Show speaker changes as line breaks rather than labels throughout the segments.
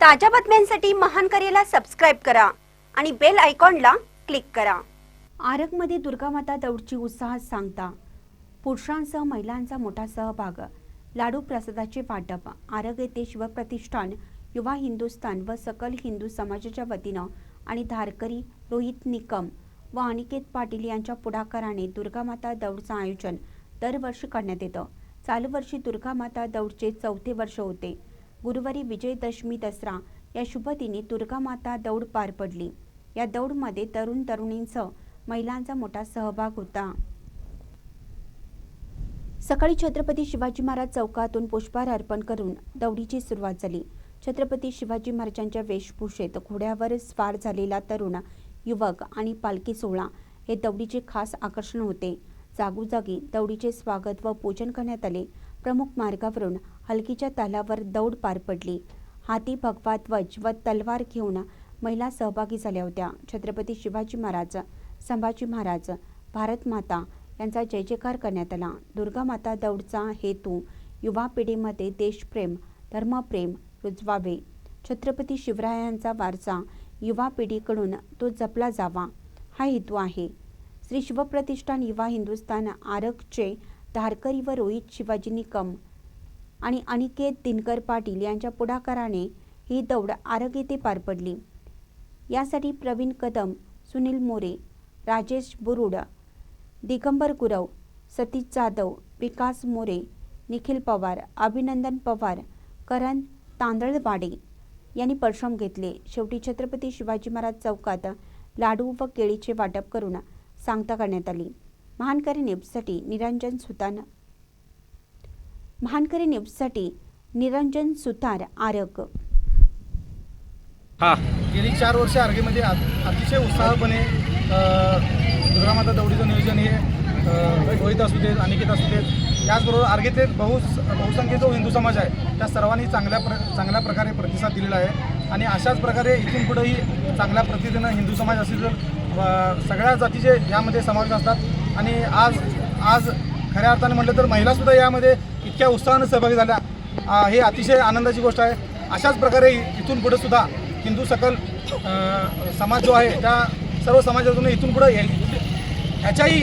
ताज्या बातम्यांसाठी महान करेला सबस्क्राईब करा आणि बेल आयकॉनला क्लिक करा. आरगमध्ये दुर्गामाता दौडची उत्साहात सांगता. पुरुषांसह महिलांचा मोठा सहभाग. लाडू प्रसादाचे वाटप. आरग येथे शिवप्रतिष्ठान युवा हिंदुस्थान व सकल हिंदू समाजाच्या वतीनं आणि धारकरी रोहित निकम व अनिकेत पाटील यांच्या पुढाकाराने दुर्गामाता दौडचं आयोजन दरवर्षी करण्यात येतं. चालू वर्षी दुर्गामाता दौडचे चौथे वर्ष होते. गुरुवारी विजयदशमी दसरा या शुभदिनी दुर्गामाता दौड पार पडली. या दौडमध्ये तरुण तरुणींसह महिलांचा मोठा सहभाग होता. सकाळी छत्रपती शिवाजी महाराज चौकातून पुष्पहार अर्पण करून दौडीची सुरुवात झाली. छत्रपती शिवाजी महाराजांच्या वेशभूषेत घोड्यावर स्वार झालेला तरुण युवक आणि पालखी सोहळा हे दौडीचे खास आकर्षण होते. जागोजागी दौडीचे स्वागत व पूजन करण्यात आले. प्रमुख मार्गावरून हलकीच्या तालावर दौड पार पडली. हाती भगवा ध्वज व तलवार घेऊन महिला सहभागी झाल्या होत्या. छत्रपती शिवाजी महाराज संभाजी महाराज भारत माता यांचा जय जयकार करण्यात आला. दुर्गा माता दौडचा हेतू युवा पिढीमध्ये देशप्रेम धर्मप्रेम रुजवावे. छत्रपती शिवरायांचा वारसा युवा पिढीकडून तो जपला जावा हा हेतू आहे. श्री शिवप्रतिष्ठान युवा हिंदुस्थान आरकचे धारकरी व रोहित शिवाजी निकम आणि अनिकेत दिनकर पाटील यांच्या पुढाकाराने ही दौड आरग येथे पार पडली. यासाठी प्रवीण कदम सुनील मोरे राजेश बुरुड दिगंबर गुरव सतीश जाधव विकास मोरे निखिल पवार अभिनंदन पवार करण तांदळवाडे यांनी परिश्रम घेतले. शेवटी छत्रपती शिवाजी महाराज चौकात लाडू व केळीचे वाटप करून सांगता करण्यात आली. महानकरी निरंजन सुतान महानकरी न्यूजसाठी निरंजन सुतार आरग.
हा.
गेली चार वर्ष आर्गेमध्ये अत- अतिशय उत्साहपणे दुर्गामाता दौडीचं नियोजन हे रोहित असू देत अनिकेत असू देत. त्याचबरोबर आर्गेतले बहु बहुसंख्य जो हिंदू समाज आहे. त्या सर्वांनी चांगल्या प्र चांगल्या प्रकारे प्रतिसाद दिलेला आहे. आणि अशाच प्रकारे इथून पुढेही चांगल्या पद्धतीनं हिंदू समाज असेल तर सगळ्या जातीचे यामध्ये समावेश असतात. आणि आज आज खऱ्या अर्थाने म्हटलं तर महिलासुद्धा यामध्ये इतक्या उत्साहानं सहभागी झाल्या. हे अतिशय आनंदाची गोष्ट आहे. अशाच प्रकारे इथून पुढे सुद्धा हिंदू सकल समाज जो आहे त्या सर्व समाजातून इथून पुढे ह्याच्याही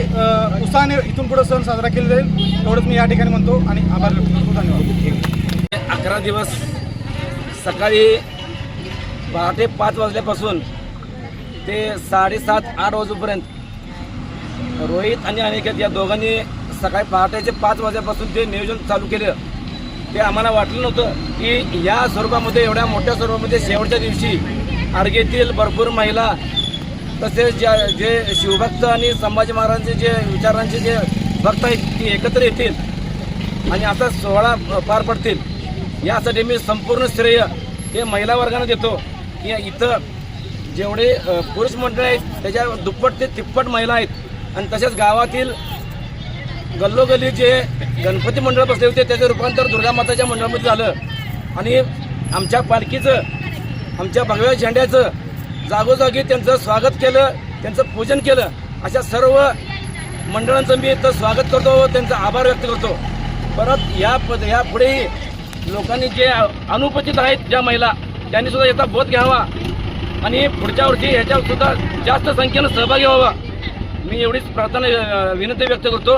उत्साहाने इथून पुढे सण साजरा केला जाईल. एवढंच मी या ठिकाणी म्हणतो आणि आभार व्यक्त करतो. धन्यवाद.
अकरा दिवस सकाळी पहाटे पाच वाजल्यापासून ते साडेसात आठ वाजेपर्यंत रोहित आणि अनिकेत या दोघांनी सकाळी पहाटेचे पाच वाजेपासून ते नियोजन चालू केलं. ते आम्हाला वाटलं नव्हतं की या स्वरूपामध्ये एवढ्या मोठ्या स्वरूपामध्ये शेवटच्या दिवशी आर्गेतील भरपूर महिला तसेच ज्या जे शिवभक्त आणि संभाजी महाराजांचे जे विचारांचे जे भक्त आहेत ते एकत्र येतील आणि असा सोहळा पार पडतील. यासाठी मी संपूर्ण श्रेय हे महिला वर्गाने देतो. की इथं जेवढे पुरुष मंडळ आहेत त्याच्या दुप्पट ते तिप्पट महिला आहेत. आणि तसेच गावातील गल्लोगल्ली जे गणपती मंडळ बसले होते त्याचं रूपांतर दुर्गामाताच्या मंडळामध्ये झालं. आणि आमच्या पालखीचं आमच्या भगव्या झेंड्याचं जागोजागी त्यांचं स्वागत केलं त्यांचं पूजन केलं. अशा सर्व मंडळांचं मी इथं स्वागत करतो व त्यांचा आभार व्यक्त करतो. परत या पद या पुढेही लोकांनी जे अनुपस्थित आहेत ज्या महिला त्यांनी सुद्धा याचा बोध घ्यावा. आणि पुढच्या वर्षी ह्याच्यावर सुद्धा जास्त संख्येनं सहभागी व्हावा. मी एवढीच प्रार्थना विनंती व्यक्त करतो.